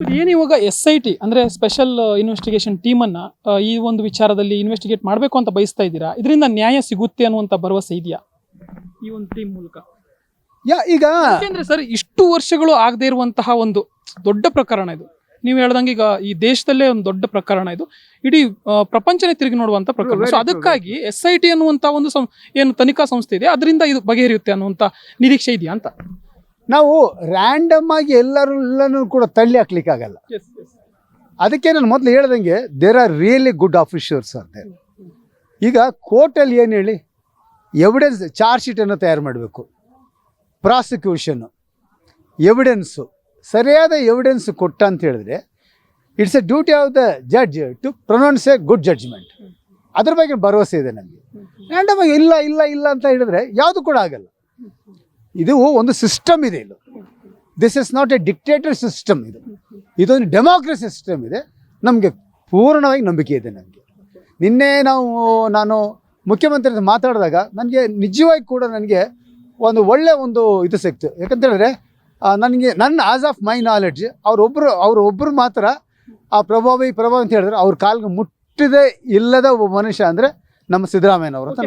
ಏನು ಇವಾಗ S I T ಅಂದ್ರೆ ಸ್ಪೆಷಲ್ ಇನ್ವೆಸ್ಟಿಗೇಷನ್ ಟೀಮ್ ಅನ್ನ ಆ, ಈ ಒಂದು ವಿಚಾರದಲ್ಲಿ ಇನ್ವೆಸ್ಟಿಗೇಟ್ ಮಾಡಬೇಕು ಅಂತ ಬಯಸ್ತಾ ಇದ್ದೀರಾ? ಇದರಿಂದ ನ್ಯಾಯ ಸಿಗುತ್ತೆ ಅನ್ನುವಂತ ಭರವಸೆ ಇದೆಯಾ ಈ ಒಂದು ಟೀಮ್ ಮೂಲಕ? ಯಾ ಈಗ ಯಾಕೆಂದ್ರೆ ಸರ್ ಇಷ್ಟು ವರ್ಷಗಳು ಆಗದೇ ಇರುವಂತಹ ಒಂದು ದೊಡ್ಡ ಪ್ರಕರಣ ಇದು. ನೀವು ಹೇಳ್ದಂಗೆ ಈಗ ಈ ದೇಶದಲ್ಲೇ ಒಂದು ದೊಡ್ಡ ಪ್ರಕರಣ ಇದು. ಇಡೀ ಆ, ಪ್ರಪಂಚನೇ ತಿರುಗಿ ನೋಡುವಂತ ಪ್ರಕರಣ. ಸೊ ಅದಕ್ಕಾಗಿ ಎಸ್ ಐ ಟಿ ಅನ್ನುವಂತ ಒಂದು ಸಂ- ಏನು ತನಿಖಾ ಸಂಸ್ಥೆ ಇದೆ. ಅದರಿಂದ ಇದು ಬಗೆಹರಿಯುತ್ತೆ ಅನ್ನುವಂತ ನಿರೀಕ್ಷೆ ಇದೆಯಾ ಅಂತ? ನಾವು ರ್ಯಾಂಡಮ್ ಆಗಿ ಎಲ್ಲರೂ ಎಲ್ಲನೂ ಕೂಡ ತಳ್ಳಿ ಹಾಕ್ಲಿಕ್ಕಾಗಲ್ಲ ಅದಕ್ಕೆ ನಾನು ಮೊದಲು ಹೇಳ್ದಂಗೆ there are really good officers ಅಂತೆ ಈಗ ಕೋರ್ಟಲ್ಲಿ ಏನು ಹೇಳಿ? ಎವಿಡೆನ್ಸ್ ಚಾರ್ಜ್ ಶೀಟನ್ನು ತಯಾರು ಮಾಡಬೇಕು. ಪ್ರಾಸಿಕ್ಯೂಷನ್ನು ಎವಿಡೆನ್ಸು ಸರಿಯಾದ ಎವಿಡೆನ್ಸ್ ಕೊಟ್ಟ ಅಂತ ಹೇಳಿದ್ರೆ it's a duty of the judge to pronounce a good judgement ಅದ್ರ ಬಗ್ಗೆ ಭರವಸೆ ಇದೆ ನನಗೆ ರ್ಯಾಂಡಮ್ ಆಗಿ ಇಲ್ಲ ಇಲ್ಲ ಇಲ್ಲ ಅಂತ ಹೇಳಿದ್ರೆ ಯಾವುದು ಕೂಡ ಆಗಲ್ಲ. ಇದು ಒಂದು ಸಿಸ್ಟಮ್ ಇದೆ ಇದು this is not a dictator system ಇದು. ಇದೊಂದು ಡೆಮಾಕ್ರಸಿ ಸಿಸ್ಟಮ್ ಇದೆ. ನಮಗೆ ಪೂರ್ಣವಾಗಿ ನಂಬಿಕೆ ಇದೆ ನನಗೆ ನಿನ್ನೆ ನಾವು ನಾನು ಮುಖ್ಯಮಂತ್ರಿ ಹತ್ರ ಮಾತಾಡಿದಾಗ ನನಗೆ ನಿಜವಾಗಿ ಕೂಡ ನನಗೆ ಒಂದು ಒಳ್ಳೆ ಒಂದು ಇದು ಸಿಕ್ತು. ಯಾಕಂತ ಹೇಳಿದ್ರೆ ನನಗೆ ನನ್ನ ಆಸ್ ಆಫ್ ಮೈ ನಾಲೆಡ್ಜ್ ಅವರೊಬ್ಬರು ಅವರೊಬ್ಬರು ಮಾತ್ರ ಆ ಪ್ರಭಾವಿ ಪ್ರಭಾವ ಅಂತ ಹೇಳಿದ್ರೆ ಅವ್ರ ಕಾಲ್ಗೆ ಮುಟ್ಟಿದೆ ಇಲ್ಲದ ಒಬ್ಬ ಮನುಷ್ಯ ಅಂದರೆ ನಮ್ಮ ಸಿದ್ದರಾಮಯ್ಯನವರು ಅಂತ